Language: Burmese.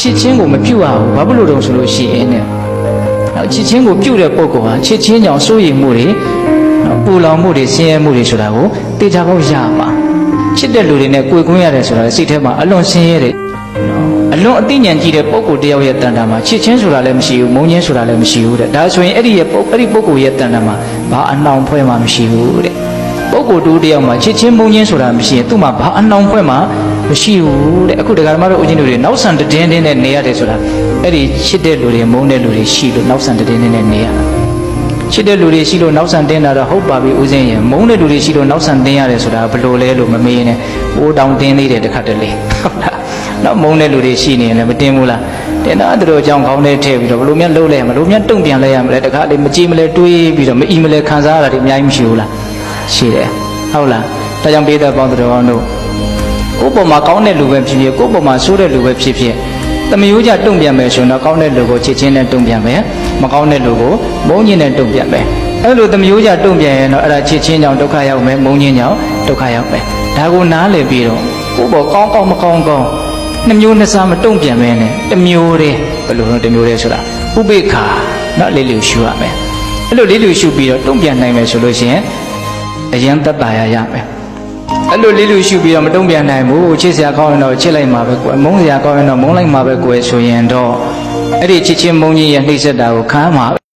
ချစ်ချင်းကိုမပြုတ်ရဘူးဘာဖြစ်လို့တုံဆိုလို့ရှိရင်တဲ့နော်ချစ်ချင်းကိုပြုတ်တဲ့ပုဂ္ဂိုလ်ဟာချစ်ချင်းကြောင့်စိုးရိမ်မှုတွေနော်ပူလောင်မှုတွေဆင်းရဲမှုတွေဆိုတာကိုသိချဖို့ရမှာချစ်တဲ့လူတွေနဲ့ကိုယ်ကွင်းရတယ်ဆိုတာစိတ်ထဲမှာအလွန်ဆင်းရဲတယ်နော်အလွန်အသိဉာဏ်ကြီးတဲ့ပုဂ္ဂိုလ်တယောက်ရဲ့တန်တာမှာချစ်ချင်းဆိုတာလည်းမရှိဘူးမုန်းချင်းဆိုတာလည်းမရှိဘူးတဲ့ဒါဆိုရင်အဲ့ဒီရဲ့ပုဂ္အဲ့ဒီပုဂ္ဂိုလ်ရဲ့တန်တာမှာဘာအနှောင်ဖွဲ့မှမရှိဘူးတဲ့ပုဂ္ဂိုလ်တူတယောက်မှာချစ်ချင်းမုန်းချင်းဆိုတာမရှိရင်သူ့မှာဘာအနှောင်ဖွဲ့မှ မရှိဘူးတဲ့အခုဒကာဓမ္မတို့ဦးချင်းတို့တွေနောက်ဆန်တည်င်းတင်းနဲ့နေရတယ်ဆိုတာအဲ့ဒီချစ်တဲ့လူတွေမုန်းတဲ့လူတွေရှိလို့နောက်ဆန်တည်င်းတင်းနဲ့နေရတာချစ်တဲ့လူတွေရှိလို့နောက်ဆန်တင်းတာတော့ဟုတ်ပါပြီဦးစင်းရင်မုန်းတဲ့လူတွေရှိလို့နောက်ဆန်တင်းရတယ်ဆိုတာဘယ်လိုလဲလို့မမေးနဲ့အိုးတောင်တင်းသေးတယ်တစ်ခါတလေဟုတ်လားနောက်မုန်းတဲ့လူတွေရှိနေရင်လည်းမတင်းဘူးလားတင်းတော့သူတို့အကြောင်းကောင်းတဲ့ထည့်ပြီးတော့ဘယ်လိုများလှုပ်လဲမလို့များတုံ့ပြန်လဲရမလဲတခါလေမကြည့်မလဲတွေးပြီးတော့မအီမလဲခံစားရတာဒီအများကြီးမရှိဘူးလားရှိတယ်ဟုတ်လားဒါကြောင့်ပေးတဲ့ပေါင်းတော်ကောင်းတို့ ကိုယ့်ပုံမှာကောင်းတဲ့လူပဲဖြစ်ဖြစ်ကိုယ့်ပုံမှာဆိုးတဲ့လူပဲဖြစ်ဖြစ်တမယိုးကြတုံ့ပြန်မယ်ဆိုရင်တော့ကောင်းတဲ့လူကိုချစ်ချင်းနဲ့တုံ့ပြန်မယ်မကောင်းတဲ့လူကိုမုန်းခြင်းနဲ့တုံ့ပြန်မယ်အဲ့လိုတမယိုးကြတုံ့ပြန်ရင်တော့အဲ့ဒါချစ်ချင်းကြောင့်ဒုက္ခရောက်မယ်မုန်းခြင်းကြောင့်ဒုက္ခရောက်မယ်ဒါကိုနားလည်ပြီးတော့ကိုယ့်ဘောကောင်းကောင်းမကောင်းကောင်းနှစ်မျိုးနှစ်စားမတုံ့ပြန်မဲနဲ့တစ်မျိုးတည်းဘယ်လိုလဲတစ်မျိုးတည်းဆိုတာဥပိ္ပခာနော်လေးလေးရှုရမယ်အဲ့လိုလေးလေးရှုပြီးတော့တုံ့ပြန်နိုင်မယ်ဆိုလို့ရှိရင်အရင်သက်သာရရမယ် အဲ့လိုလေးလူရှုပြီးတော့မတုံ့ပြန်နိုင်ဘူးချစ်စရာကောင်းရင်တော့ချစ်လိုက်မှာပဲကွယ်မုန်းစရာကောင်းရင်တော့မုန်းလိုက်မှာပဲကွယ်ဆိုရင်တော့အဲ့ဒီချစ်ချင်းမုန်းကြီးရဲ့နှိမ့်ဆက်တာကိုခံမှာ